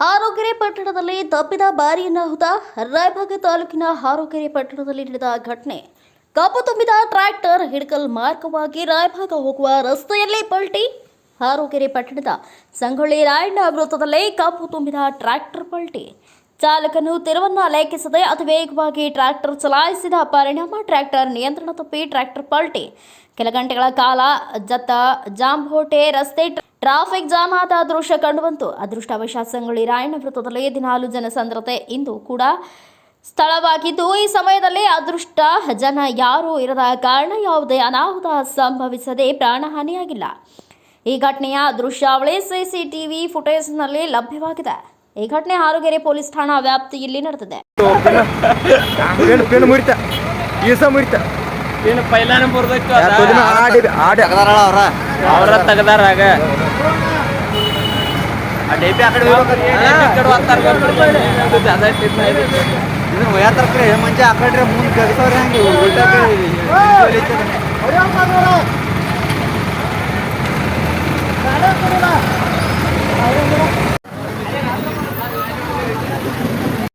ಹಾರೋಕೆರೆ ಪಟ್ಟಣದಲ್ಲಿ ತಪ್ಪಿದ ಬಾರಿಯನ್ನ ಅನಾಹುತ ರಾಯಭಾಗ ತಾಲೂಕಿನ ಹಾರೋಕೆರೆ ಪಟ್ಟಣದಲ್ಲಿ ನಡೆದ ಘಟನೆ. ಕಬ್ಬು ತುಂಬಿದ ಟ್ರ್ಯಾಕ್ಟರ್ ಹಿಡಕಲ್ ಮಾರ್ಗವಾಗಿ ರಾಯಭಾಗ ಹೋಗುವ ರಸ್ತೆಯಲ್ಲಿ ಪಲ್ಟಿ. ಹಾರೋಕೆರೆ ಪಟ್ಟಣದ ಸಂಗೊಳ್ಳಿ ರಾಯಣ್ಣ ವೃತ್ತದಲ್ಲಿ ಕಬ್ಬು ತುಂಬಿದ ಟ್ರ್ಯಾಕ್ಟರ್ ಪಲ್ಟಿ. ಚಾಲಕನು ತಿರುವನ್ನ ಅತಿ ವೇಗವಾಗಿ ಟ್ರ್ಯಾಕ್ಟರ್ ಚಲಾಯಿಸಿದ ಪರಿಣಾಮ ಟ್ರ್ಯಾಕ್ಟರ್ ನಿಯಂತ್ರಣ ತಪ್ಪಿ ಟ್ರ್ಯಾಕ್ಟರ್ ಪಲ್ಟಿ. ಕೆಲ ಗಂಟೆಗಳ ಕಾಲ ಜತ್ತ ಜಾಂಬೋಟೆ ರಸ್ತೆ ಟ್ರಾಫಿಕ್ ಜಾಮ್ ಆದ ದೃಶ್ಯ ಕಂಡುಬಂತು. ಅದೃಷ್ಟವಶಾತ್ ಸಂಗೊಳ್ಳಿ ರಾಯಣ್ಣ ವೃತ್ತದಲ್ಲಿ ದಿನಾಲು ಜನಸಂದ್ರತೆ ಇಂದು ಕೂಡ ಸ್ಥಳವಾಗಿದ್ದು ಈ ಸಮಯದಲ್ಲಿ ಅದೃಷ್ಟ ಜನ ಯಾರೂ ಇರದ ಕಾರಣ ಯಾವುದೇ ಅನಾಹುತ ಸಂಭವಿಸದೆ ಪ್ರಾಣಹಾನಿಯಾಗಿಲ್ಲ. ಈ ಘಟನೆಯ ದೃಶ್ಯಾವಳಿ ಸಿಸಿಟಿವಿ ಫುಟೇಜ್ನಲ್ಲಿ ಲಭ್ಯವಾಗಿದೆ. ಈ ಘಟನೆ ಹಾರುಗೆರೆ ಪೊಲೀಸ್ ಠಾಣಾ ವ್ಯಾಪ್ತಿಯಲ್ಲಿ ನಡೆದಿದೆ. ಏನು ಪೇನ್ ಮುರಿತ ಈಸ ಮುರಿತ ಇನ್ನು ಪೈಲಾನ ಬರ್ದಕ್ಕೆ ಆಡಿ ಆಡಿ ಆಡಿ ತೆಗ್ದಾರಳ ಅವ್ರ ಅವ್ರ ತೆಗ್ದಾರ ಆಗ ಆ ಡೇಪಿ ಆ ಕಡೆ ಹೋಗ್ಬೇಕಂತ ಇದನ್ನ ಒಯ್ಯಾತರ್ಕ್ರಿ ಮಂಜ ಆ ಕಡೆ ಮುಂದೆ ತೆಗ್ಸವ್ರಿ ಹಂಗೆ ಉಲ್ಟಾ